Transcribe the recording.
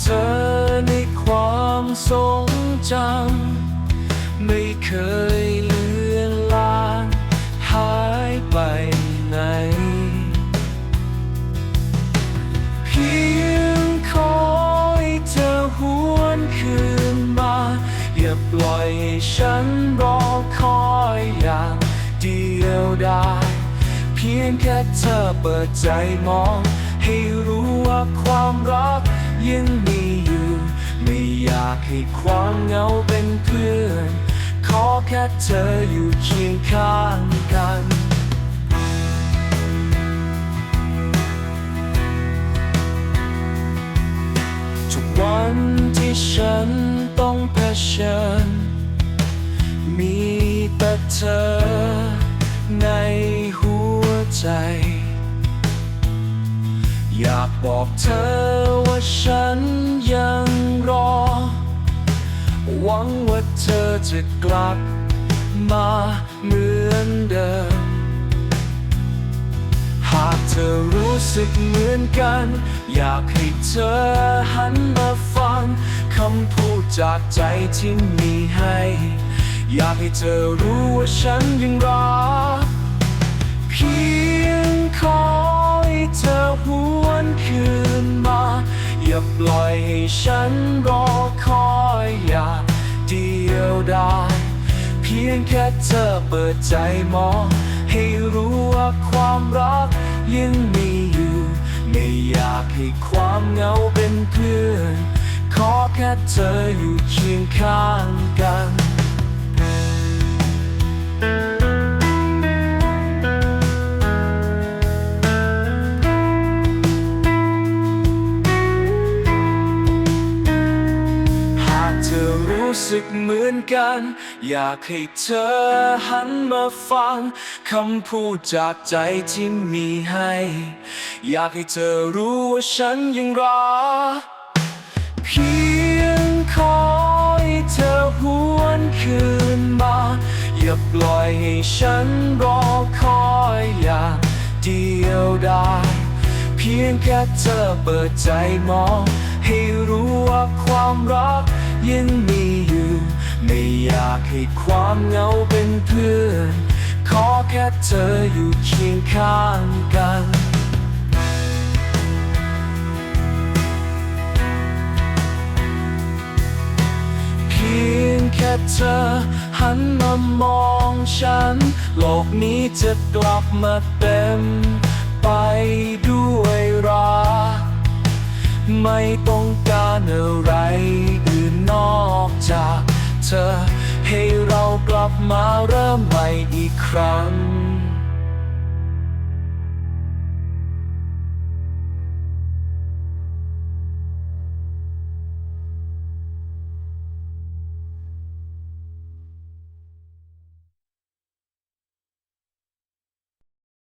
เธอในความทรงจำไม่เคยเลือนลางหายไปไหน เพียงขอให้เธอหวนคืนมา อย่าปล่อยให้ฉันรอคอยอย่างเดียวดายเพียงแค่เธอเปิดใจมอง ให้รู้ว่าความรัก ยังมีอยู่ ไม่อยากให้ความเหงาเป็นเพื่อน ขอแค่เธออยู่เคียงข้างกันทุกวันที่ฉันต้องเผชิญ มีแต่เธอในหัวใจ อยากบอกเธอ ฉันยังรอ หวังว่าเธอจะกลับมาเหมือนเดิม หากเธอรู้สึกเหมือนกัน อยากให้เธอหันมาฟังคำพูดจากใจที่มีให้ อยากให้เธอรู้ว่าฉันยังรักเพีย ล่อยให้ฉันรอคอยอย่าเดียวดายเพียงแค่เธอเปิดใจมอง ให้รู้ว่าความรักยังมีอยู่ ไม่อยากให้ความเหงาเป็นเพื่อน ขอแค่เธออยู่เคียงข้าง รู้สึกเหมือนกัน อยากให้เธอหันมาฟังคำพูดจากใจที่มีให้ อยากให้เธอรู้ว่าฉันยังรักเพียงขอให้เธอหวนคืนมา อย่าปล่อยให้ฉันรอคอยอย่างเดียวดายเพียงแค่เธอเปิดใจมอง ให้รู้ว่าความรัก ยังมีอยู่ ไม่อยากให้ความเหงาเป็นเพื่อน ขอแค่เธออยู่เคียงข้างกันเพียงแค่เธอหันมามองฉัน โลกนี้จะกลับมาเต็ม ไปด้วยรักไม่ต้องการอะไร มาเริ่มใหม่อีกครั้ง